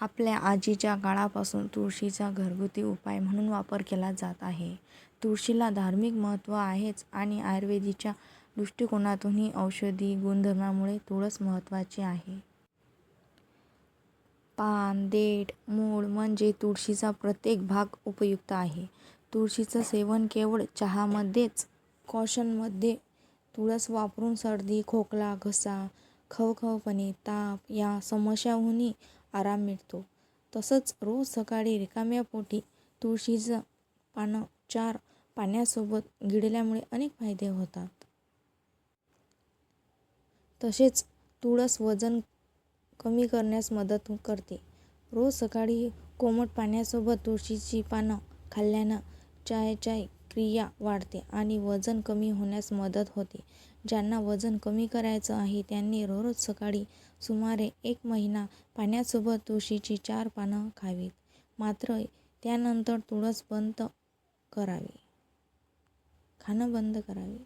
आपल्या आजीच्या काळापासून तुळशीचा घरगुती उपाय म्हणून वापर केला जात आहे. तुळशीला धार्मिक महत्त्व आहेच आणि आयुर्वेदीच्या दृष्टिकोनातूनही औषधी गुणधर्मामुळे तुळस महत्त्वाची आहे. पान, देठ, मूळ म्हणजे तुळशीचा प्रत्येक भाग उपयुक्त आहे. तुळशीचं सेवन केवळ चहामध्येच कॉशनमध्ये तुळस वापरून सर्दी, खोकला, घसा, खवखवपणे, ताप या समस्याहूनही आराम मिळतो. तसंच रोज सकाळी रिकाम्या पोटी तुळशीचं पानं चार पाण्यासोबत गिळल्यामुळे अनेक फायदे होतात. तसेच तुळस वजन कमी करण्यास मदत करते. रोज सकाळी कोमट पाण्यासोबत तुळशीची पानं खाल्ल्यानं चाय चाय क्रिया वाढते आणि वजन कमी होण्यास मदत होते. ज्यांना वजन कमी करायचं आहे त्यांनी रोज सकाळी सुमारे एक महिना पाण्यासोबत तुळशीची चार पानं खावीत. मात्र त्यानंतर तुळस खाणं बंद करावे.